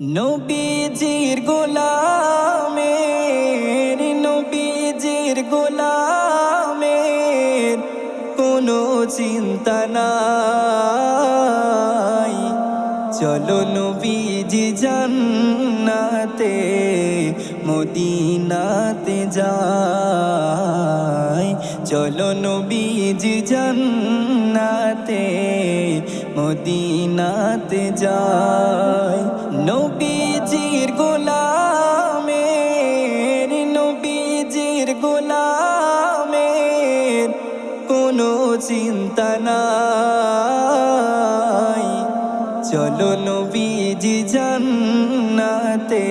নবীজির গোলামের নবীজির গোলামের কোনো চিন্তা নাই। চলো নবীজি জান্নাতে, মদিনাতে যাই। চলো নবীজি জান্নাতে, মদিনাতে যাই। নবীজির চিন্তা নাই। চলো নবীজি জান্নাতে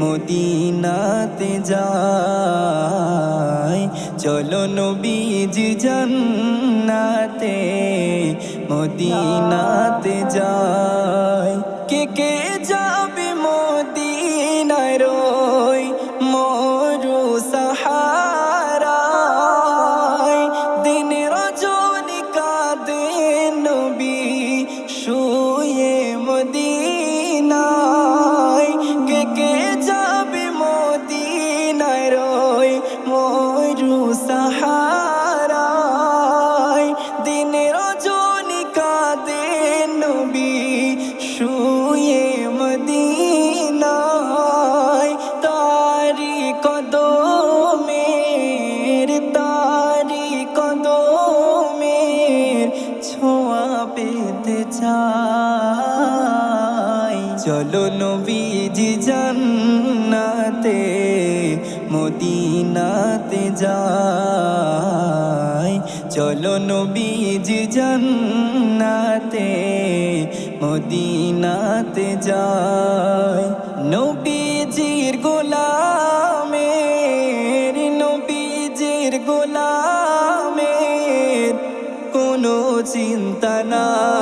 মদিনাতে যাই। চলো নবীজি জান্নাতে মদিনাতে যাই। কে কে চলো নবীজি জান্নাতে, মদিনাতে যাই। চলো নবীজি জান্নাতে, মদিনাতে যাই। নবীজির গোলামের নবীজির গোলামের কোনো চিন্তা নাই।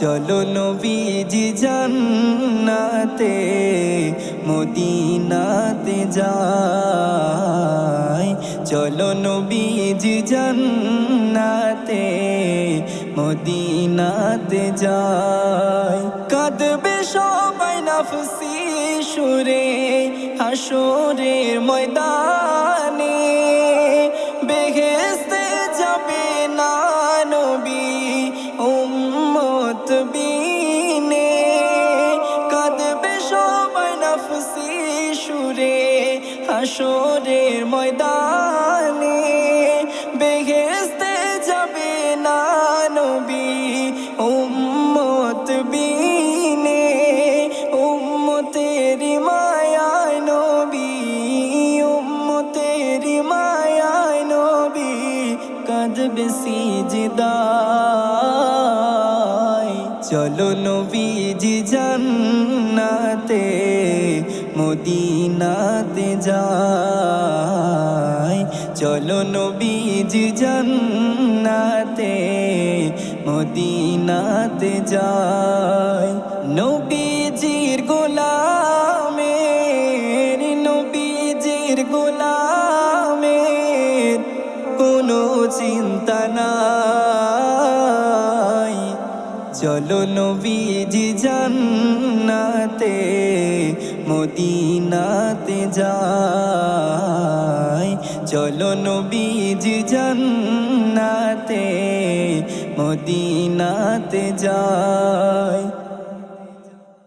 চলো নবীজি জান্নাতে, মদিনাতে যাই। চলো নবীজি জান্নাতে, মদিনাতে যাই। কাঁদবে সবাই নাফসি সুরে, হাসরের ময়দানে। বেহেস্তে নাফসি সুরে, হাসরের ময়দানে। বেহেস্তে যাবে না নবী উম্মত বিনে। উম্মতের মায়ায় নবী, উম্মতের মায়ায় নবী কাঁদবে সিজদায়। চলো নবীজি জান্নাতে মদিনাতে যাই। চলো নবীজি জান্নাতে, মদিনাতে যাই। নবীজির গোলামের নবীজির গোলামের কোনো চিন্তা নাই। চলো নবীজি জান্নাতে মদিনাতে যাই। চলো নবীজি জান্নাতে মদিনাতে যাই।